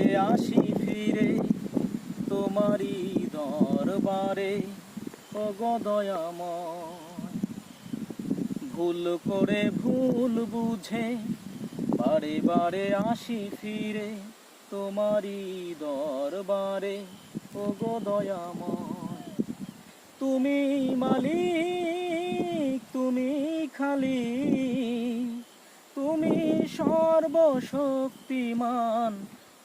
বারে আসি ফিরে তোমারই দরবারে। ওগো দয়াময়, ভুল করে ভুল বুঝে বারে বারে আসি ফিরে তোমারই দরবারে। ওগো দয়াময়, তুমি মালিক, তুমি খালি তুমি সর্বশক্তিমান।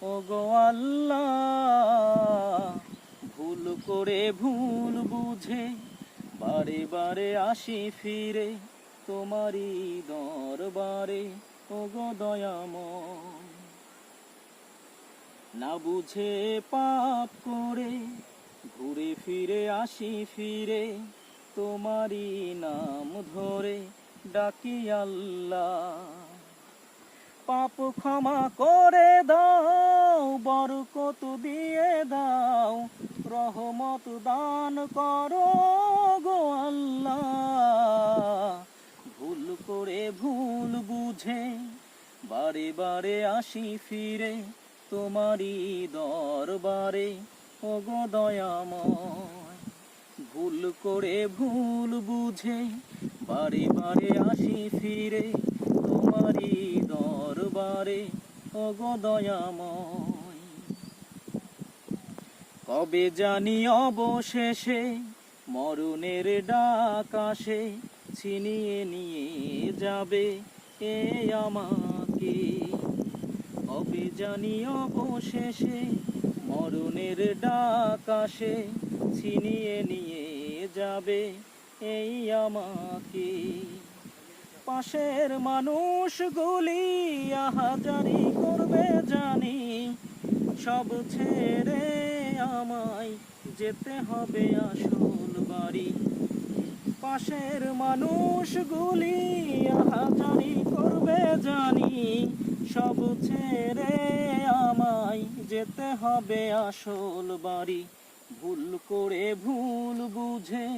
ওগো আল্লাহ, ভুল করে ভুল বুঝে, বারে বারে আসি ফিরে তোমারই দরবারে। ওগো দয়াময়, না বুঝে পাপ করে, ঘুরে ফিরে আসি ফিরে তোমারই নাম ধরে। ডাকি আল্লাহ, পাপ ক্ষমা করে দাও। বরকত দিয়ে দাও, রহমত দান করো গো আল্লাহ। ভুল করে ভুল বুঝে, বারে বারে আসি ফিরে, তোমারই দরবারে, ওগো দয়াময়। ভুল করে ভুল বুঝে, বারে বারে আসি ফিরে, তোমারই দরবারে, ওগো দয়াময়। কবে জানি অবশেষে মরণের ডাক ছিনিয়ে নিয়ে যাবে এ আমাকে। কবে জানি অবশেষে মরণের ডাক ছিনিয়ে নিয়ে যাবে এই আমাকে। পাশের মানুষগুলি আহাজারি করবে জানি, সব ছেড়ে আমায় যেতে হবে আসল বাড়ি। পাশের মানুষগুলি আহাজারি করবে জানি, সব ছেড়ে আমায় যেতে হবে আসল বাড়ি। ভুল করে ভুল বুঝে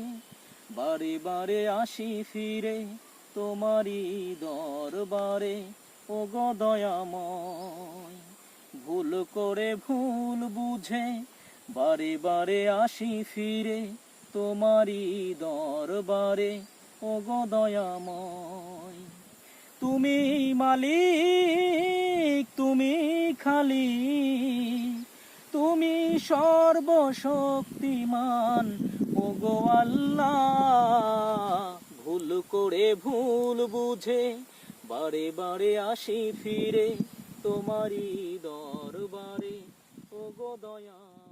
বারে বারে আসি ফিরে তোমারই দরবারে। ও গো দয়াময়, ভুল করে ভুল বুঝে বারে বারে আসি ফিরে তোমারই দরবারে। ও গো দয়াময়, তুমি মালিক, তুমি খালি, তুমি সর্বশক্তিমান। ওগো আল্লাহ, ভুল করে ভুল বুঝে বারে বারে আসি ফিরে তোমারই দরবারে। ওগো দয়াময়